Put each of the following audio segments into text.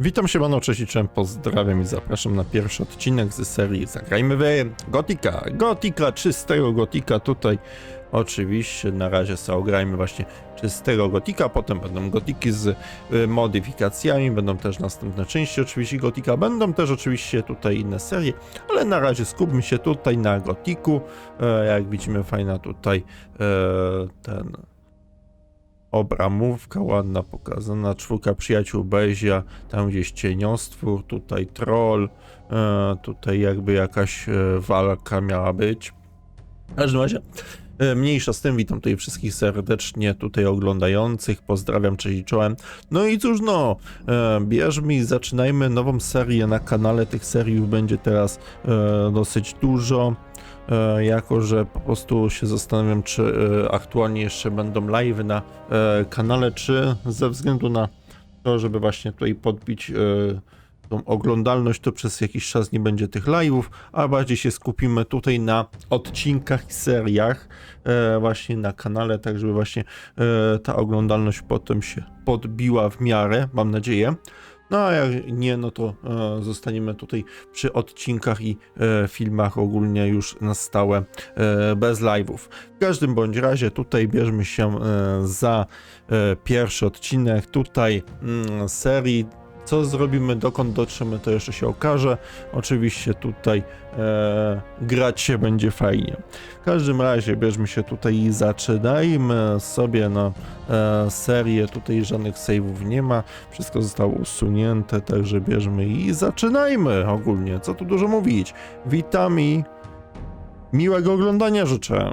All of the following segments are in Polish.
Witam się panu, cześć pozdrawiam i zapraszam na pierwszy odcinek z serii Zagrajmy w Gotika. Gotika, czystego Gotika tutaj. Oczywiście na razie sobie ograjmy właśnie czystego Gotika, potem będą Gotiki z y, modyfikacjami, będą też następne części oczywiście Gotika, będą też oczywiście tutaj inne serie, ale na razie skupmy się tutaj na Gotiku. E, jak widzimy fajna tutaj e, ten obramówka ładna pokazana, czwórka przyjaciół Bezia, tam gdzieś cieniostwór, tutaj troll, e, tutaj jakby jakaś e, walka miała być. W każdym razie, mniejsza z tym, witam tutaj wszystkich serdecznie tutaj oglądających, pozdrawiam, cześć czołem. No i cóż no, e, bierzmy i zaczynajmy nową serię na kanale, tych seriów będzie teraz e, dosyć dużo. E, jako że po prostu się zastanawiam, czy e, aktualnie jeszcze będą live na e, kanale, czy ze względu na to, żeby właśnie tutaj podbić e, tą oglądalność, to przez jakiś czas nie będzie tych live'ów, a bardziej się skupimy tutaj na odcinkach i seriach e, właśnie na kanale, tak żeby właśnie e, ta oglądalność potem się podbiła w miarę, mam nadzieję. No a jak nie, no to e, zostaniemy tutaj przy odcinkach i e, filmach ogólnie już na stałe e, bez live'ów. W każdym bądź razie tutaj bierzmy się e, za e, pierwszy odcinek tutaj mm, serii. Co zrobimy, dokąd dotrzemy, to jeszcze się okaże. Oczywiście tutaj e, grać się będzie fajnie. W każdym razie bierzmy się tutaj i zaczynajmy sobie na e, serię. Tutaj żadnych save'ów nie ma. Wszystko zostało usunięte, także bierzmy i zaczynajmy ogólnie. Co tu dużo mówić. Witam i miłego oglądania życzę.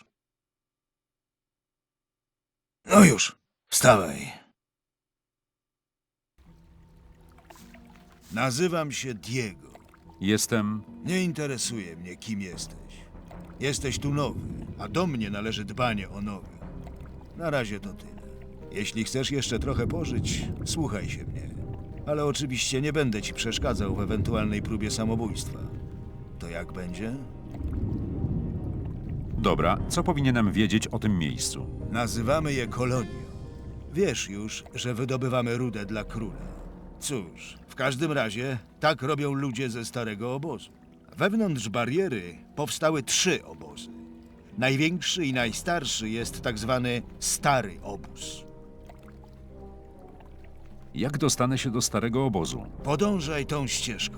No już, wstawaj. Nazywam się Diego. Jestem. Nie interesuje mnie, kim jesteś. Jesteś tu nowy, a do mnie należy dbanie o nowych. Na razie to tyle. Jeśli chcesz jeszcze trochę pożyć, słuchaj się mnie. Ale oczywiście nie będę ci przeszkadzał w ewentualnej próbie samobójstwa. To jak będzie? Dobra, co powinienem wiedzieć o tym miejscu? Nazywamy je kolonią. Wiesz już, że wydobywamy rudę dla króla. Cóż, w każdym razie tak robią ludzie ze starego obozu. Wewnątrz bariery powstały trzy obozy. Największy i najstarszy jest tak zwany stary obóz. Jak dostanę się do starego obozu? Podążaj tą ścieżką.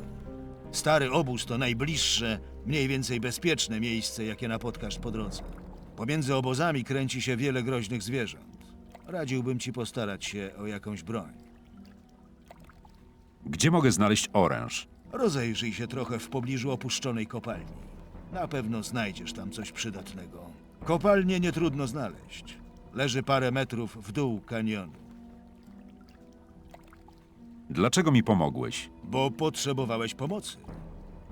Stary obóz to najbliższe, mniej więcej bezpieczne miejsce, jakie napotkasz po drodze. Pomiędzy obozami kręci się wiele groźnych zwierząt. Radziłbym ci postarać się o jakąś broń. Gdzie mogę znaleźć oręż? Rozejrzyj się trochę w pobliżu opuszczonej kopalni. Na pewno znajdziesz tam coś przydatnego. Kopalnię nie trudno znaleźć. Leży parę metrów w dół kanionu, Dlaczego mi pomogłeś? bo potrzebowałeś pomocy.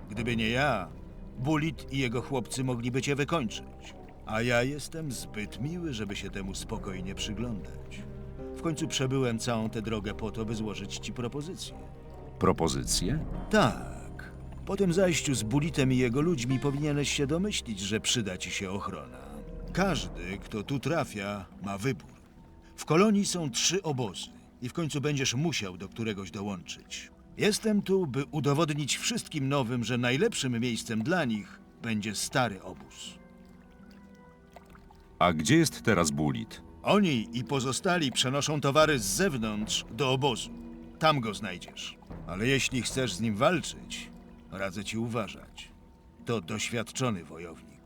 Gdyby nie ja, Bulit i jego chłopcy mogliby cię wykończyć. A ja jestem zbyt miły, żeby się temu spokojnie przyglądać. W końcu przebyłem całą tę drogę po to, by złożyć ci propozycję. Propozycje? Tak. Po tym zajściu z Bulitem i jego ludźmi powinieneś się domyślić, że przyda ci się ochrona. Każdy, kto tu trafia, ma wybór. W kolonii są trzy obozy i w końcu będziesz musiał do któregoś dołączyć. Jestem tu, by udowodnić wszystkim nowym, że najlepszym miejscem dla nich będzie stary obóz. A gdzie jest teraz Bulit? Oni i pozostali przenoszą towary z zewnątrz do obozu. Tam go znajdziesz. Ale jeśli chcesz z nim walczyć, radzę ci uważać. To doświadczony wojownik.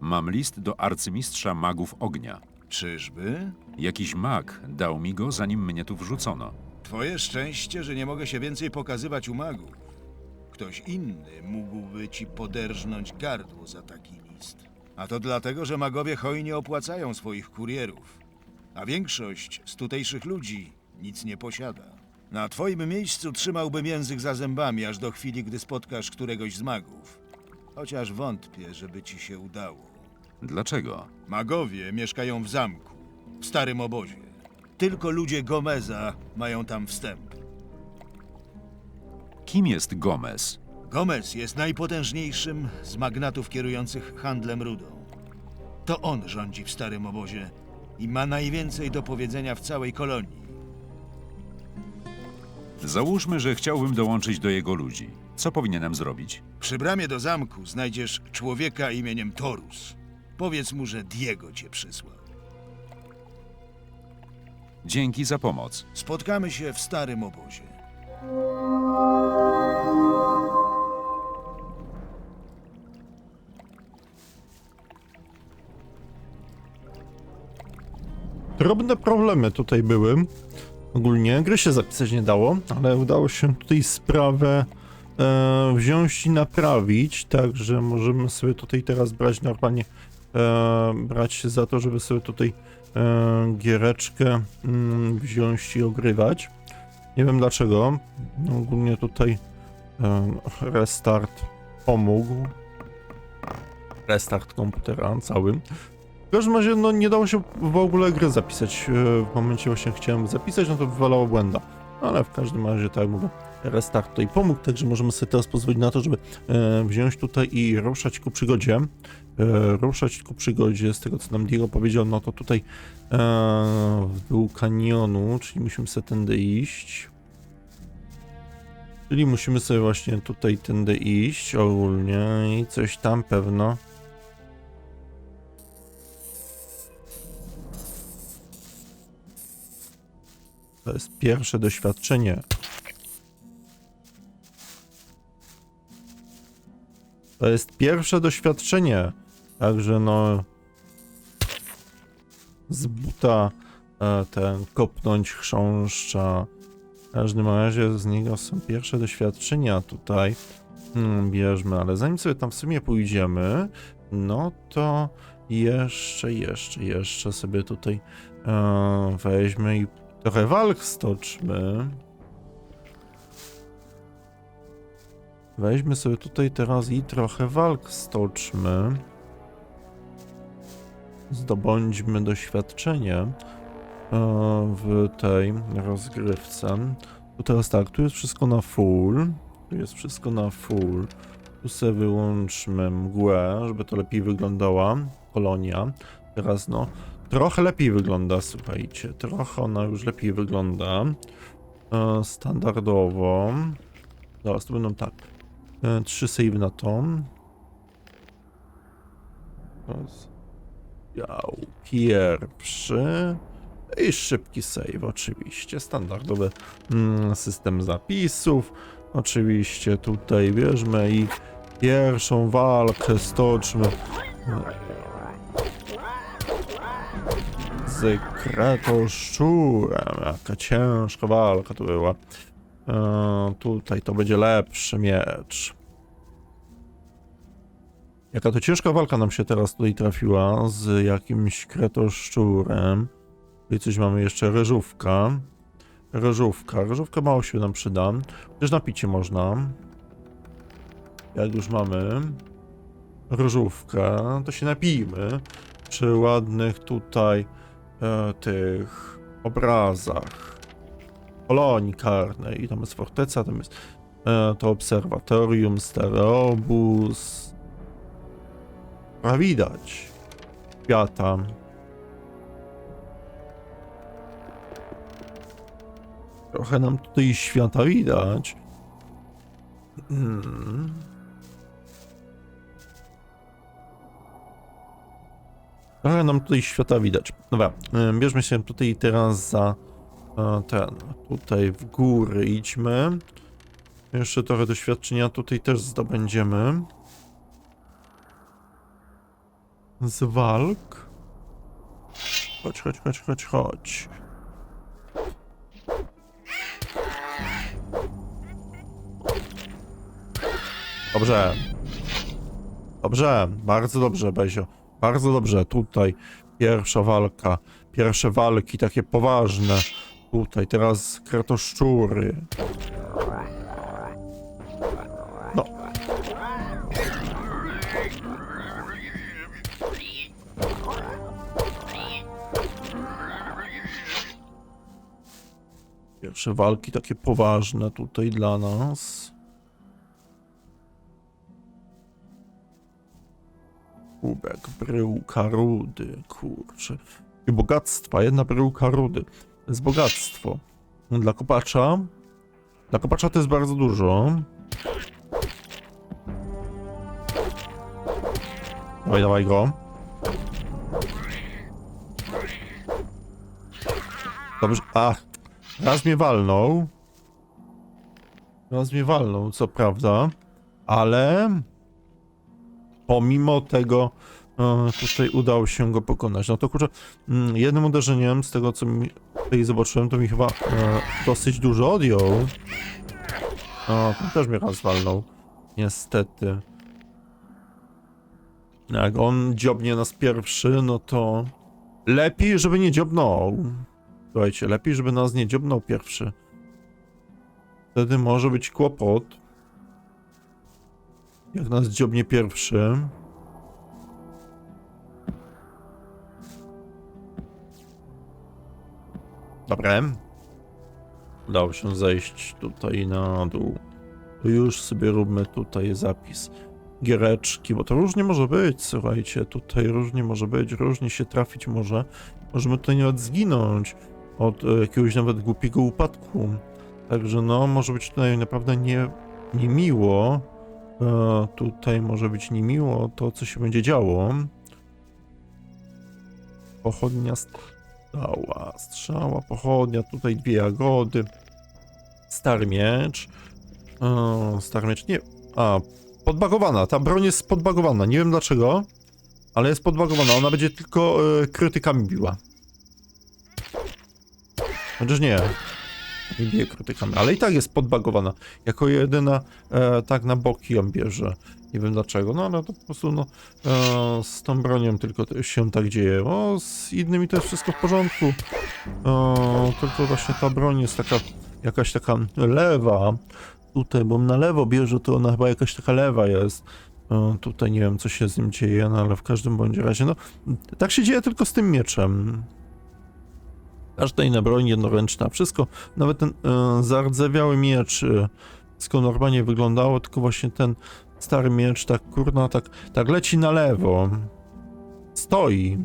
Mam list do arcymistrza magów ognia. Czyżby? Jakiś mag dał mi go, zanim mnie tu wrzucono. Twoje szczęście, że nie mogę się więcej pokazywać u magów. Ktoś inny mógłby ci poderżnąć gardło za taki list. A to dlatego, że magowie hojnie opłacają swoich kurierów. A większość z tutejszych ludzi nic nie posiada. Na twoim miejscu trzymałbym język za zębami, aż do chwili, gdy spotkasz któregoś z magów. Chociaż wątpię, żeby ci się udało. Dlaczego? Magowie mieszkają w zamku, w starym obozie. Tylko ludzie Gomeza mają tam wstęp. Kim jest Gomez? Gomez jest najpotężniejszym z magnatów kierujących handlem rudą. To on rządzi w starym obozie i ma najwięcej do powiedzenia w całej kolonii. Załóżmy, że chciałbym dołączyć do jego ludzi. Co powinienem zrobić? Przy bramie do zamku znajdziesz człowieka imieniem Torus. Powiedz mu, że Diego cię przysłał. Dzięki za pomoc. Spotkamy się w starym obozie. Drobne problemy tutaj były. Ogólnie gry się zapisać nie dało, ale udało się tutaj sprawę e, wziąć i naprawić, także możemy sobie tutaj teraz brać normalnie, brać się za to, żeby sobie tutaj e, giereczkę mm, wziąć i ogrywać. Nie wiem dlaczego. Ogólnie tutaj e, restart pomógł. Restart komputera całym. W każdym razie, no nie dało się w ogóle gry zapisać. E, W momencie właśnie chciałem zapisać, no to wywalało błęda. Ale w każdym razie, tak jak mówię, restart tutaj pomógł, także możemy sobie teraz pozwolić na to, żeby e, wziąć tutaj i ruszać ku przygodzie. E, ruszać ku przygodzie, z tego co nam Diego powiedział, no to tutaj e, w dół kanionu, czyli musimy sobie tędy iść. Czyli musimy sobie właśnie tutaj tędy iść ogólnie i coś tam pewno To jest pierwsze doświadczenie. To jest pierwsze doświadczenie. Także no. Z buta e, ten kopnąć chrząszcza każdym razie z niego są pierwsze doświadczenia tutaj. Hmm, bierzmy, ale zanim sobie tam w sumie pójdziemy, no to jeszcze, jeszcze, jeszcze sobie tutaj e, weźmy i trochę walk stoczmy. Weźmy sobie tutaj teraz i trochę walk stoczmy. Zdobądźmy doświadczenie e, w tej rozgrywce. Tu teraz tak, tu jest wszystko na full. Tu jest wszystko na full. Tu sobie wyłączmy mgłę, żeby to lepiej wyglądała. Kolonia. Teraz no, trochę lepiej wygląda, słuchajcie. Trochę ona już lepiej wygląda. E, standardowo. Zaraz, to będą tak. E, trzy save na to. Raz. Dział pierwszy. I szybki save, oczywiście. Standardowy mm, system zapisów. Oczywiście tutaj bierzmy i pierwszą walkę stoczmy z kretoszczurem. Jaka ciężka walka to była. E, tutaj to będzie lepszy miecz. Jaka to ciężka walka nam się teraz tutaj trafiła z jakimś kretoszczurem. Tutaj coś mamy jeszcze, ryżówka. Ryżówka, ryżówka mało się nam przyda. Też napicie można. Jak już mamy ryżówkę, to się napijmy przy ładnych tutaj e, tych obrazach kolonii karnej. Tam jest forteca, tam jest e, to obserwatorium, stereobus. A widać świata. Trochę nam tutaj świata widać. Hmm. Trochę nam tutaj świata widać. Dobra, e, bierzmy się tutaj teraz za ten. Tutaj w góry idźmy. Jeszcze trochę doświadczenia tutaj też zdobędziemy. Z walk. Chodź, chodź, chodź, chodź, chodź. Dobrze. Dobrze, bardzo dobrze, Bezio. Bardzo dobrze, tutaj pierwsza walka. Pierwsze walki takie poważne. Tutaj teraz kretoszczury. No. Pierwsze walki takie poważne tutaj dla nas. Kubek, bryłka rudy, kurczę. I bogactwa, jedna bryłka rudy. Jest bogactwo. Dla kopacza. Dla kopacza to jest bardzo dużo. Dawaj, dawaj go. Dobrze, a. Raz mnie walnął. Raz mnie walnął, co prawda. Ale pomimo tego e, tutaj udało się go pokonać. No to kurczę, mm, jednym uderzeniem z tego co mi tutaj zobaczyłem, to mi chyba e, dosyć dużo odjął. O, ten też mnie raz walnął. Niestety. Jak on dziobnie nas pierwszy, no to lepiej, żeby nie dziobnął. Słuchajcie, lepiej, żeby nas nie dziobnął pierwszy. Wtedy może być kłopot. Jak nas dziobnie pierwszy. Dobra. Udało się zejść tutaj na dół. To już sobie róbmy tutaj zapis. Giereczki, bo to różnie może być, słuchajcie, tutaj różnie może być, różnie się trafić może. Możemy tutaj nawet zginąć od jakiegoś nawet głupiego upadku. Także no, może być tutaj naprawdę nie, niemiło. E, tutaj może być niemiło to, co się będzie działo. Pochodnia strzała, strzała, pochodnia, tutaj dwie jagody. Stary miecz. E, stary miecz, nie... A, podbagowana, ta broń jest podbagowana, nie wiem dlaczego, ale jest podbagowana, ona będzie tylko e, krytykami biła. Chociaż nie. Nie bije krytykami, ale i tak jest podbagowana. Jako jedyna e, tak na boki ją bierze. Nie wiem dlaczego, no ale to po prostu no, e, z tą bronią tylko się tak dzieje. O, z innymi to jest wszystko w porządku. E, tylko właśnie ta broń jest taka, jakaś taka lewa. Tutaj, bo na lewo bierze, to ona chyba jakaś taka lewa jest. E, tutaj nie wiem, co się z nim dzieje, no ale w każdym bądź razie, no tak się dzieje tylko z tym mieczem. Każda inna broń jednoręczna, wszystko, nawet ten e, zardzewiały miecz, e, wszystko normalnie wyglądało, tylko właśnie ten stary miecz tak kurna, tak, tak leci na lewo. Stoi.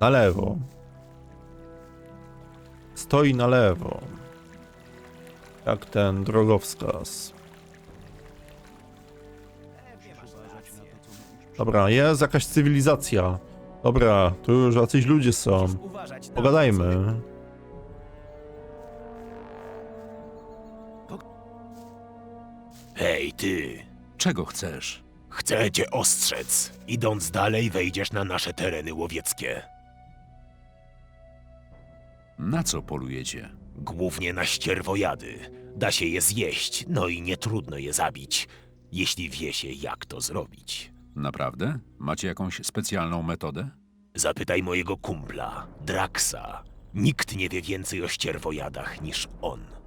Na lewo. Stoi na lewo. Jak ten drogowskaz. Dobra, jest jakaś cywilizacja. Dobra, tu już jacyś ludzie są. Pogadajmy. Hej, ty! Czego chcesz? Chcę cię ostrzec. Idąc dalej, wejdziesz na nasze tereny łowieckie. Na co polujecie? Głównie na ścierwojady. Da się je zjeść, no i nie trudno je zabić, jeśli wie się, jak to zrobić. Naprawdę? Macie jakąś specjalną metodę? Zapytaj mojego kumpla, Draxa. Nikt nie wie więcej o ścierwojadach niż on.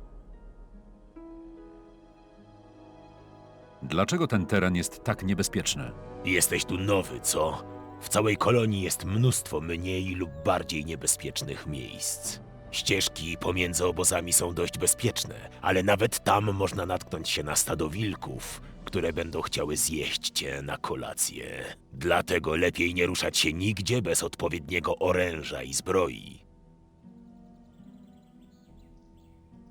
Dlaczego ten teren jest tak niebezpieczny? Jesteś tu nowy, co? W całej kolonii jest mnóstwo mniej lub bardziej niebezpiecznych miejsc. Ścieżki pomiędzy obozami są dość bezpieczne, ale nawet tam można natknąć się na stado wilków, które będą chciały zjeść cię na kolację. Dlatego lepiej nie ruszać się nigdzie bez odpowiedniego oręża i zbroi.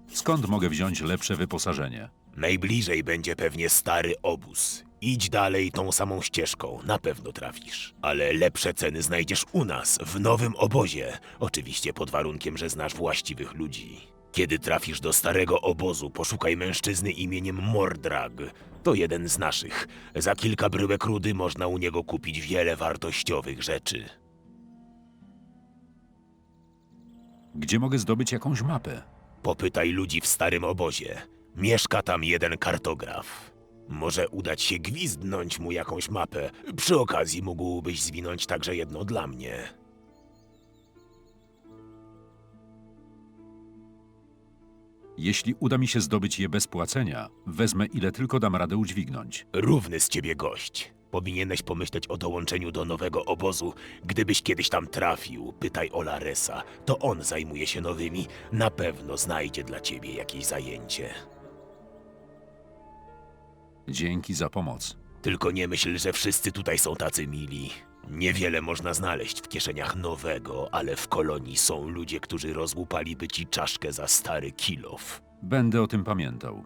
Skąd mogę wziąć lepsze wyposażenie? Najbliżej będzie pewnie stary obóz. Idź dalej tą samą ścieżką, na pewno trafisz. Ale lepsze ceny znajdziesz u nas, w nowym obozie. Oczywiście pod warunkiem, że znasz właściwych ludzi. Kiedy trafisz do starego obozu, poszukaj mężczyzny imieniem Mordrag. To jeden z naszych. Za kilka bryłek rudy można u niego kupić wiele wartościowych rzeczy. Gdzie mogę zdobyć jakąś mapę? Popytaj ludzi w starym obozie. Mieszka tam jeden kartograf. Może udać się gwizdnąć mu jakąś mapę. Przy okazji mógłbyś zwinąć także jedno dla mnie. Jeśli uda mi się zdobyć je bez płacenia, wezmę ile tylko dam radę udźwignąć. Równy z ciebie gość. Powinieneś pomyśleć o dołączeniu do nowego obozu. Gdybyś kiedyś tam trafił, pytaj o Laresa. To on zajmuje się nowymi. Na pewno znajdzie dla ciebie jakieś zajęcie. Dzięki za pomoc. Tylko nie myśl, że wszyscy tutaj są tacy mili. Niewiele można znaleźć w kieszeniach nowego, ale w kolonii są ludzie, którzy rozłupaliby ci czaszkę za stary kilof. Będę o tym pamiętał.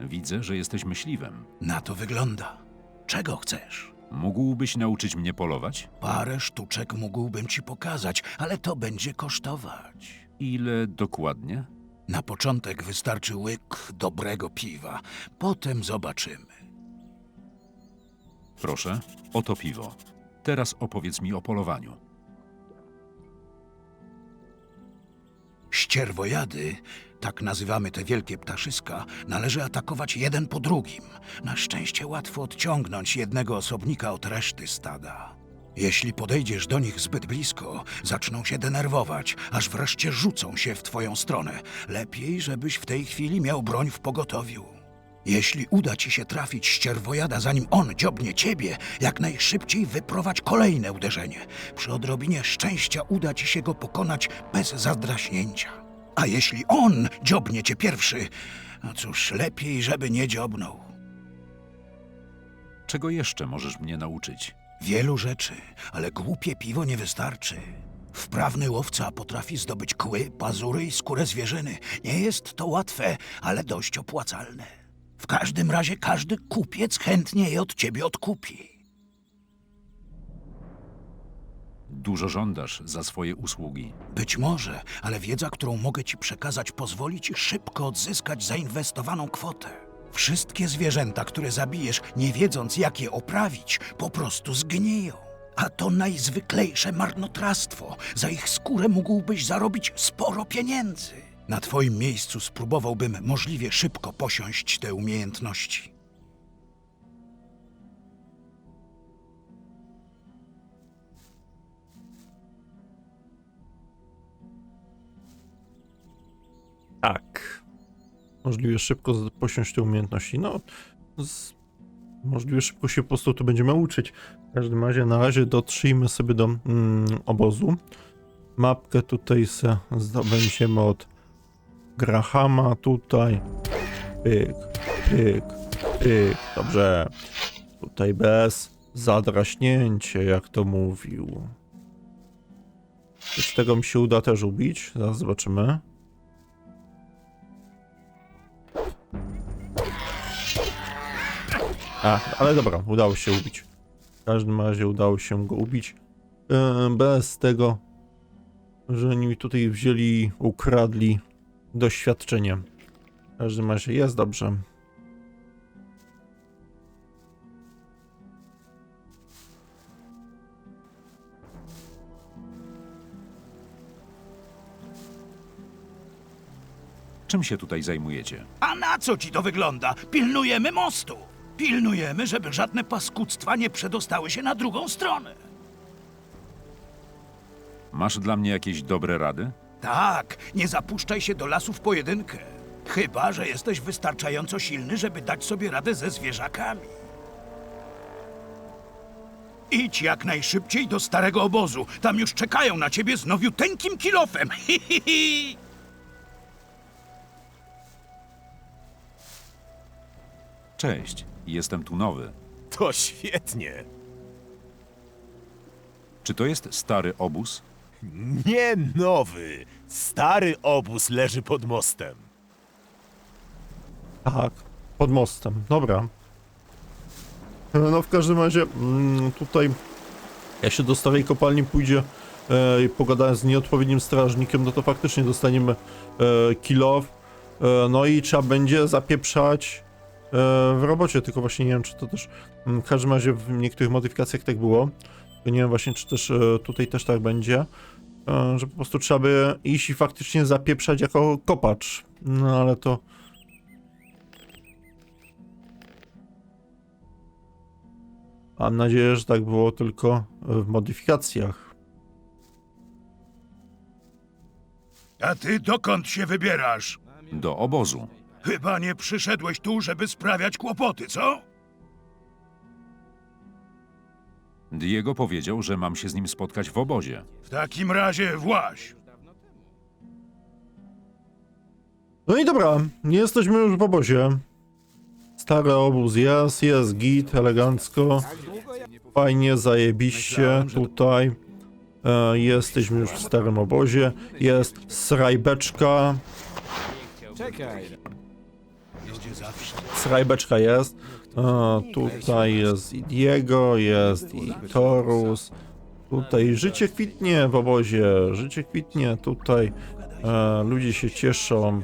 Widzę, że jesteś myśliwym. Na to wygląda. Czego chcesz? Mógłbyś nauczyć mnie polować? Parę sztuczek mógłbym ci pokazać, ale to będzie kosztować. Ile dokładnie? Na początek wystarczy łyk dobrego piwa, potem zobaczymy. Proszę, oto piwo. Teraz opowiedz mi o polowaniu. Ścierwojady, tak nazywamy te wielkie ptaszyska, należy atakować jeden po drugim. Na szczęście łatwo odciągnąć jednego osobnika od reszty stada. Jeśli podejdziesz do nich zbyt blisko, zaczną się denerwować, aż wreszcie rzucą się w twoją stronę. Lepiej, żebyś w tej chwili miał broń w pogotowiu. Jeśli uda ci się trafić ścierwojada, zanim on dziobnie ciebie, jak najszybciej wyprowadź kolejne uderzenie. Przy odrobinie szczęścia uda ci się go pokonać bez zadraśnięcia. A jeśli on dziobnie cię pierwszy, no cóż, lepiej, żeby nie dziobnął. Czego jeszcze możesz mnie nauczyć? Wielu rzeczy, ale głupie piwo nie wystarczy. Wprawny łowca potrafi zdobyć kły, pazury i skórę zwierzyny. Nie jest to łatwe, ale dość opłacalne. W każdym razie każdy kupiec chętnie je od ciebie odkupi. Dużo żądasz za swoje usługi. Być może, ale wiedza, którą mogę ci przekazać, pozwoli ci szybko odzyskać zainwestowaną kwotę. Wszystkie zwierzęta, które zabijesz, nie wiedząc jak je oprawić, po prostu zgniją. A to najzwyklejsze marnotrawstwo. Za ich skórę mógłbyś zarobić sporo pieniędzy. Na twoim miejscu spróbowałbym możliwie szybko posiąść te umiejętności. Tak. Możliwie szybko z- posiąść te umiejętności. No, z... możliwie szybko się po prostu tu będziemy uczyć. W każdym razie, na razie dotrzyjmy sobie do mm, obozu. Mapkę tutaj se zdobędziemy od Grahama tutaj. Pyk, pyk, pyk. Dobrze. Tutaj bez zadraśnięcia, jak to mówił. Czy tego mi się uda też ubić? Zaraz zobaczymy. A, ale dobra, udało się ubić. W każdym razie udało się go ubić. E, bez tego, że oni mi tutaj wzięli, ukradli doświadczenie. W każdym razie jest dobrze. Czym się tutaj zajmujecie? A na co ci to wygląda? Pilnujemy mostu. Pilnujemy, żeby żadne paskudztwa nie przedostały się na drugą stronę. Masz dla mnie jakieś dobre rady? Tak, nie zapuszczaj się do lasu w pojedynkę. Chyba, że jesteś wystarczająco silny, żeby dać sobie radę ze zwierzakami. Idź jak najszybciej do starego obozu. Tam już czekają na ciebie z nowiuteńkim kilofem. Hi, hi, hi. Cześć, jestem tu nowy. To świetnie. Czy to jest stary obóz? Nie nowy. Stary obóz leży pod mostem. Tak, pod mostem. Dobra. E, No w każdym razie mm, tutaj jak się do starej kopalni pójdzie e, i pogadałem z nieodpowiednim strażnikiem, no to faktycznie dostaniemy e, kill off. E, no i trzeba będzie zapieprzać w robocie, tylko właśnie nie wiem czy to też mm, w każdym razie w niektórych modyfikacjach tak było. To nie wiem właśnie czy też e, tutaj też tak będzie. E, że po prostu trzeba by iść i faktycznie zapieprzać jako kopacz. No ale to Mam nadzieję, że tak było tylko w modyfikacjach. A ty dokąd się wybierasz? Do obozu. Chyba nie przyszedłeś tu, żeby sprawiać kłopoty, co? Diego powiedział, że mam się z nim spotkać w obozie. W takim razie właź. No i dobra, nie jesteśmy już w obozie. Stary obóz jest, jest git, elegancko. Fajnie, zajebiście tutaj. E, jesteśmy już w starym obozie. Jest srajbeczka. Srajbeczka jest. Tutaj jest i Diego, jest i Torus. Tutaj życie kwitnie w obozie, życie kwitnie tutaj. E, ludzie się cieszą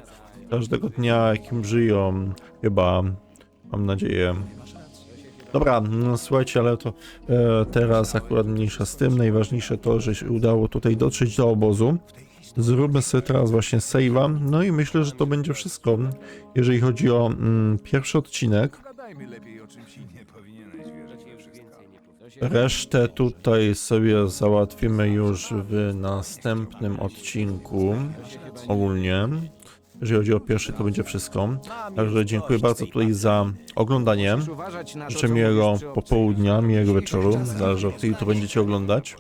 każdego dnia, jakim żyją. Chyba, mam nadzieję. Dobra, no, słuchajcie, ale to e, teraz akurat mniejsza z tym. Najważniejsze to, że się udało tutaj dotrzeć do obozu. Zróbmy sobie teraz właśnie save'a. No i myślę, że to będzie wszystko, jeżeli chodzi o mm, pierwszy odcinek. Resztę tutaj sobie załatwimy już w następnym odcinku. Ogólnie. Jeżeli chodzi o pierwszy, to będzie wszystko. Także dziękuję bardzo tutaj za oglądanie. Życzę miłego popołudnia, miłego wieczoru. Zależy od której to będziecie oglądać.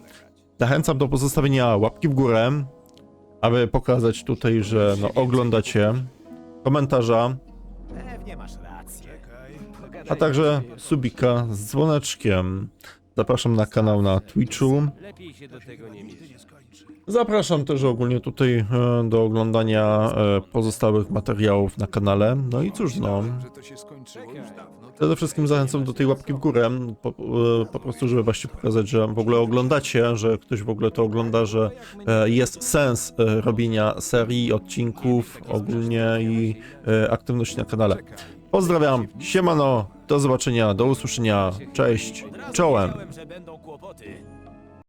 Zachęcam do pozostawienia łapki w górę, aby pokazać tutaj, że no, oglądacie. Komentarza, a także subika z dzwoneczkiem. Zapraszam na kanał na Twitchu. Zapraszam też ogólnie tutaj e, do oglądania e, pozostałych materiałów na kanale. No i cóż, no. Przede wszystkim zachęcam do tej łapki w górę, po, e, po prostu, żeby właśnie pokazać, że w ogóle oglądacie, że ktoś w ogóle to ogląda, że e, jest sens e, robienia serii, odcinków ogólnie i aktywności na kanale. Pozdrawiam, siemano, do zobaczenia, do usłyszenia, cześć, czołem.